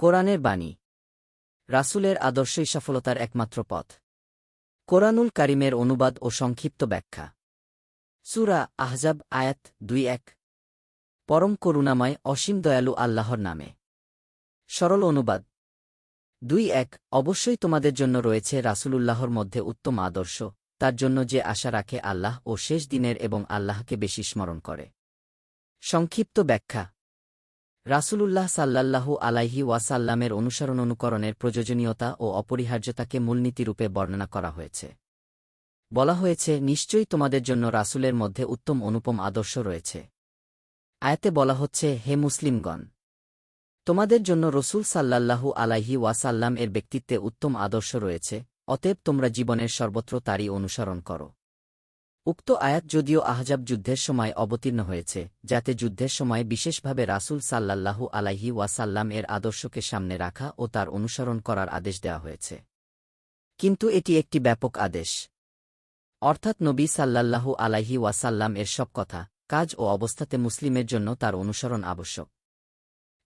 কোরআনের বাণী। রাসূলের আদর্শই সফলতার একমাত্র পথ। কোরআনুল কারিমের অনুবাদ ও সংক্ষিপ্ত ব্যাখ্যা। সুরা আহজাব আয়াত দুই এক। পরম করুণাময় অসীম দয়ালু আল্লাহর নামে। সরল অনুবাদ। দুই এক, অবশ্যই তোমাদের জন্য রয়েছে রাসূলুল্লাহর মধ্যে উত্তম আদর্শ, তার জন্য যে আশা রাখে আল্লাহ ও শেষ দিনের এবং আল্লাহকে বেশি স্মরণ করে। সংক্ষিপ্ত ব্যাখ্যা। রাসূলুল্লাহ সাল্লাল্লাহু আলাইহি ওয়াসাল্লামের অনুসরণ অনুকরণের প্রয়োজনীয়তা ও অপরিহার্যতাকে মূলনীতিরূপে বর্ণনা করা হয়েছে। বলা হয়েছে, নিশ্চয়ই তোমাদের জন্য রাসূলের মধ্যে উত্তম অনুপম আদর্শ রয়েছে। আয়াতে বলা হচ্ছে, হে মুসলিমগণ! তোমাদের জন্য রসুল সাল্লাল্লাহু আলাইহি ওয়াসাল্লাম এর ব্যক্তিত্বে উত্তম আদর্শ রয়েছে, অতএব তোমরা জীবনের সর্বত্র তারই অনুসরণ করো। উক্ত আয়াত যদিও আহজাব যুদ্ধের সময় অবতীর্ণ হয়েছে, যাতে যুদ্ধের সময় বিশেষভাবে রাসূল সাল্লাল্লাহু আলাইহি ওয়াসাল্লাম এর আদর্শকে সামনে রাখা ও তার অনুসরণ করার আদেশ দেওয়া হয়েছে। কিন্তু এটি একটি ব্যাপক আদেশ। অর্থাৎ নবী সাল্লাল্লাহু আলাইহি ওয়াসাল্লাম এর সব কথা, কাজ ও অবস্থাতে মুসলিমের জন্য তার অনুসরণ আবশ্যক।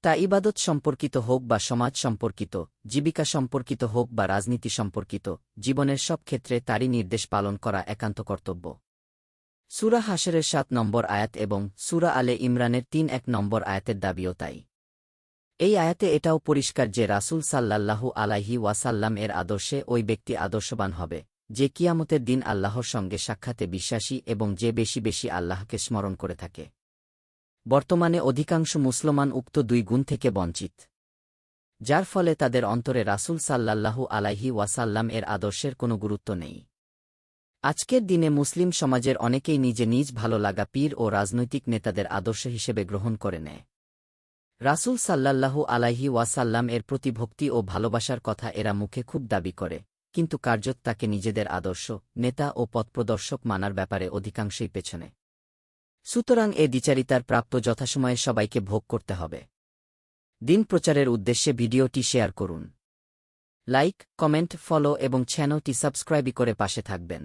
তা ইবাদত সম্পর্কিত হোক বা সমাজ সম্পর্কিত, জীবিকা সম্পর্কিত হোক বা রাজনীতি সম্পর্কিত, জীবনের সব ক্ষেত্রে তারই নির্দেশ পালন করা একান্ত কর্তব্য। সুরা হাসেরের সাত নম্বর আয়াত এবং সুরা আলে ইমরানের তিন এক নম্বর আয়াতের দাবিও তাই। এই আয়াতে এটাও পরিষ্কার যে রাসূল সাল্লাল্লাহু আলাইহি ওয়াসাল্লাম এর আদর্শে ওই ব্যক্তি আদর্শবান হবে, যে কিয়ামতের দিন আল্লাহর সঙ্গে সাক্ষাতে বিশ্বাসী এবং যে বেশি বেশি আল্লাহকে স্মরণ করে থাকে। বর্তমানে অধিকাংশ মুসলমান উক্ত দুই গুণ থেকে বঞ্চিত। যার ফলে তাদের অন্তরে রাসূল সাল্লাল্লাহু আলাইহি ওয়াসাল্লাম এর আদর্শের কোনো গুরুত্ব নেই। আজকের দিনে মুসলিম সমাজের অনেকেই নিজে নিজ ভালো লাগা পীর ও রাজনৈতিক নেতাদের আদর্শ হিসেবে গ্রহণ করে নেয়। রাসূল সাল্লাল্লাহু আলাইহি ওয়াসাল্লাম এর প্রতি ভক্তি ও ভালোবাসার কথা এরা মুখে খুব দাবি করে, কিন্তু কার্যত তাকে নিজেদের আদর্শ, নেতা ও পথপ্রদর্শক মানার ব্যাপারে অধিকাংশই পেছনে। সুতরাং এ দ্বিচারিতার প্রাপ্ত যথাসময়ে সবাইকে ভোগ করতে হবে। দিন প্রচারের উদ্দেশ্যে ভিডিওটি শেয়ার করুন। লাইক, কমেন্ট, ফলো এবং চ্যানেলটি সাবস্ক্রাইবই করে পাশে থাকবেন।